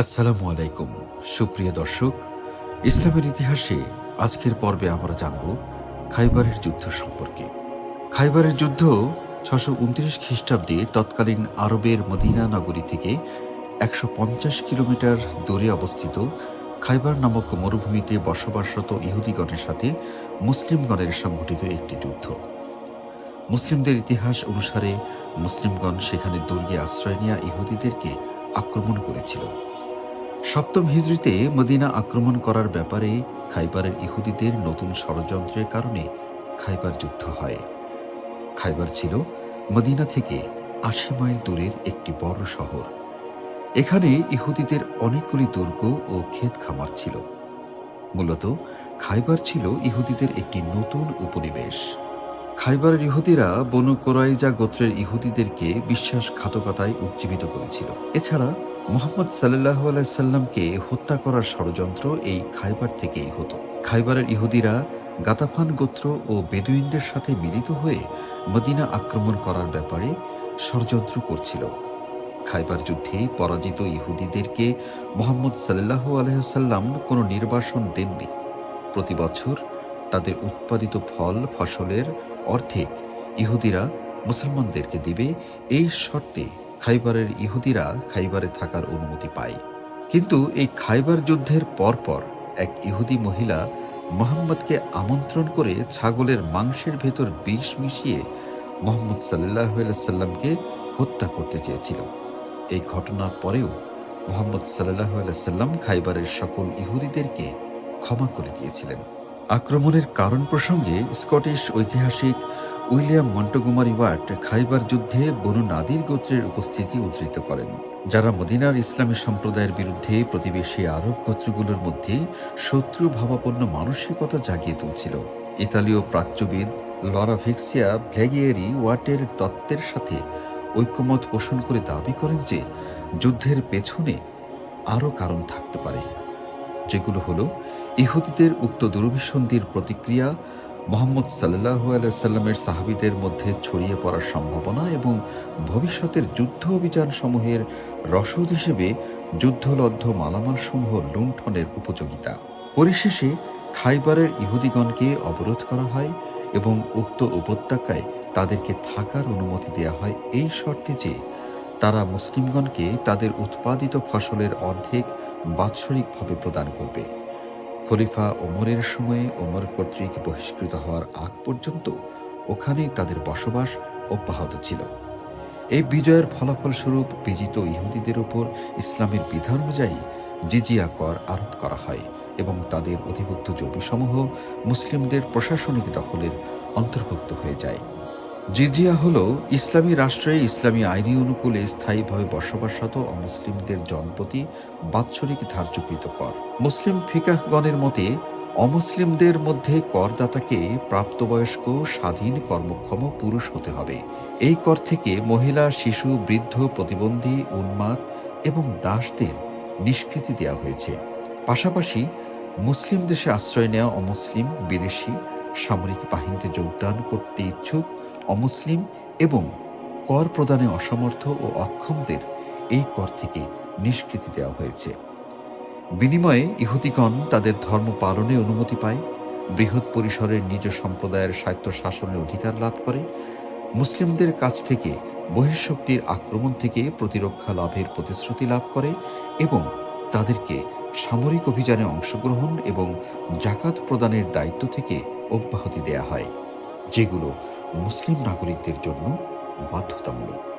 আসসালামু আলাইকুম। সুপ্রিয় দর্শক, ইসলামের ইতিহাসে আজকের পর্বে আমরা জানব খাইবারের যুদ্ধ সম্পর্কে। খাইবারের যুদ্ধ ছশো উনত্রিশ খ্রিস্টাব্দে তৎকালীন আরবের মদিনা নগরী থেকে একশো পঞ্চাশ কিলোমিটার দূরে অবস্থিত খাইবার নামক মরুভূমিতে বসবাসরত ইহুদিগণের সাথে মুসলিমগণের সংঘটিত একটি যুদ্ধ। মুসলিমদের ইতিহাস অনুসারে মুসলিমগণ সেখানে দুর্গে আশ্রয় নেওয়া ইহুদিদেরকে আক্রমণ করেছিল। সপ্তম হিজড়িতে মদিনা আক্রমণ করার ব্যাপারে খাইবারের ইহুদিদের নতুন ষড়যন্ত্রের কারণে খাইবার যুদ্ধ হয়। খাইবার ছিল মদিনা থেকে আশি মাইল দূরের একটি বড় শহর। এখানে ইহুদিদের অনেকগুলি দুর্গ ও ক্ষেত খামার ছিল। মূলত খাইবার ছিল ইহুদিদের একটি নতুন উপনিবেশ। খাইবারের ইহুদিরা বনু কোরাইজা গোত্রের ইহুদিদেরকে বিশ্বাসঘাতকতায় উজ্জীবিত করেছিল। এছাড়া মোহাম্মদ সাল্লাহ সাল্লামকে হত্যা করার ষড়যন্ত্র এই খাইবার থেকেই হতো। খাইবারের ইহুদিরা গাতাফান গোত্র ও বেদুইনদের সাথে মিলিত হয়ে মদিনা আক্রমণ করার ব্যাপারে ষড়যন্ত্র করছিল। খাইবার যুদ্ধে পরাজিত ইহুদিদেরকে মোহাম্মদ সাল্লাহ আলহাম কোনো নির্বাসন দেননি। প্রতি বছর তাদের উৎপাদিত ফল, ফসলের অর্ধেক ইহুদিরা মুসলমানদেরকে দিবে, এই শর্তে খাইবারের ইহুদিরা খাইবারে থাকার অনুমতি পায়। কিন্তু এই খাইবার যুদ্ধের পরপর এক ইহুদি মহিলা মোহাম্মদকে আমন্ত্রণ করে ছাগলের মাংসের ভেতর বিষ মিশিয়ে মোহাম্মদ সাল্লাহ সাল্লামকে হত্যা করতে চেয়েছিল। এই ঘটনার পরেও মোহাম্মদ সাল্লাহ সাল্লাম খাইবারের সকল ইহুদিদেরকে ক্ষমা করে দিয়েছিলেন। আক্রমণের কারণ প্রসঙ্গে স্কটিশ ঐতিহাসিক উইলিয়াম মন্টগুমারি ওয়াট খাইবার যুদ্ধে বনু নাদির গোত্রের উপস্থিতি উদ্ধৃত করেন, যারা মদিনার ইসলামী সম্প্রদায়ের বিরুদ্ধে প্রতিবেশী আরব গোত্রগুলোর মধ্যে শত্রু ভাবাপন্ন মানসিকতা জাগিয়ে তুলছিল। ইতালীয় প্রাচ্যবিদ লরা ভিক্সিয়া ভ্লেগিয়েরি ওয়াটের তত্ত্বের সাথে ঐক্যমত পোষণ করে দাবি করেন যে, যুদ্ধের পেছনে আরও কারণ থাকতে পারে। যেগুলো হলো ইহুদিদের উক্ত দুরভিসন্ধির প্রতিক্রিয়া, মোহাম্মদ সাল্লাহ আলাইসাল্লামের সাহাবিদের মধ্যে ছড়িয়ে পড়ার সম্ভাবনা এবং ভবিষ্যতের যুদ্ধ অভিযান সমূহের রসদ হিসেবে যুদ্ধলব্ধ মালামালসমূহ লুণ্ঠনের উপযোগিতা। পরিশেষে খাইবারের ইহুদিগণকে অবরোধ করা হয় এবং উক্ত উপত্যকায় তাদেরকে থাকার অনুমতি দেওয়া হয় এই শর্তে যে তারা মুসলিমগণকে তাদের উৎপাদিত ফসলের অর্ধেক বাৎসরিকভাবে প্রদান করবে। খলিফা ওমরের সময়ে ওমর কর্তৃক বহিষ্কৃত হওয়ার আগ পর্যন্ত ওখানেই তাদের বসবাস অব্যাহত ছিল। এই বিজয়ের ফলাফলস্বরূপ বিজিত ইহুদিদের উপর ইসলামের বিধান অনুযায়ী জিজিয়া কর আরোপ করা হয় এবং তাদের অধিভুক্ত জমিসমূহ মুসলিমদের প্রশাসনিক দখলের অন্তর্ভুক্ত হয়ে যায়। জিজিয়া হল ইসলামী রাষ্ট্রে ইসলামী আইনি অনুকূলে স্থায়ীভাবে বসবাসরত অমুসলিমদের জনপ্রতি বাৎসরিক ধার্যকৃত কর। মুসলিম ফিকাহগণের মতে, অমুসলিমদের মধ্যে করদাতাকে প্রাপ্তবয়স্ক, স্বাধীন কর্মক্ষম পুরুষ হতে হবে। এই কর থেকে মহিলা, শিশু, বৃদ্ধ, প্রতিবন্ধী, উন্মাদ এবং দাসদের নিষ্কৃতি দেওয়া হয়েছে। পাশাপাশি মুসলিম দেশে আশ্রয় নেওয়া অমুসলিম বিদেশি সামরিক বাহিনীতে যোগদান করতে ইচ্ছুক অমুসলিম এবং কর প্রদানে অসমর্থ ও অক্ষমদের এই কর থেকে নিষ্কৃতি দেওয়া হয়েছে। বিনিময়ে ইহুদিগণ তাদের ধর্ম পালনে অনুমতি পায়, বৃহৎ পরিসরের নিজ সম্প্রদায়ের স্বায়ত্ত শাসনের অধিকার লাভ করে, মুসলিমদের কাছ থেকে বহিঃশক্তির আক্রমণ থেকে প্রতিরক্ষা লাভের প্রতিশ্রুতি লাভ করে এবং তাদেরকে সামরিক অভিযানে অংশগ্রহণ এবং জাকাত প্রদানের দায়িত্ব থেকে অব্যাহতি দেয়া হয়। যেগুলো মুসলিম নাগরিকদের জন্য বাধ্যতামূলক।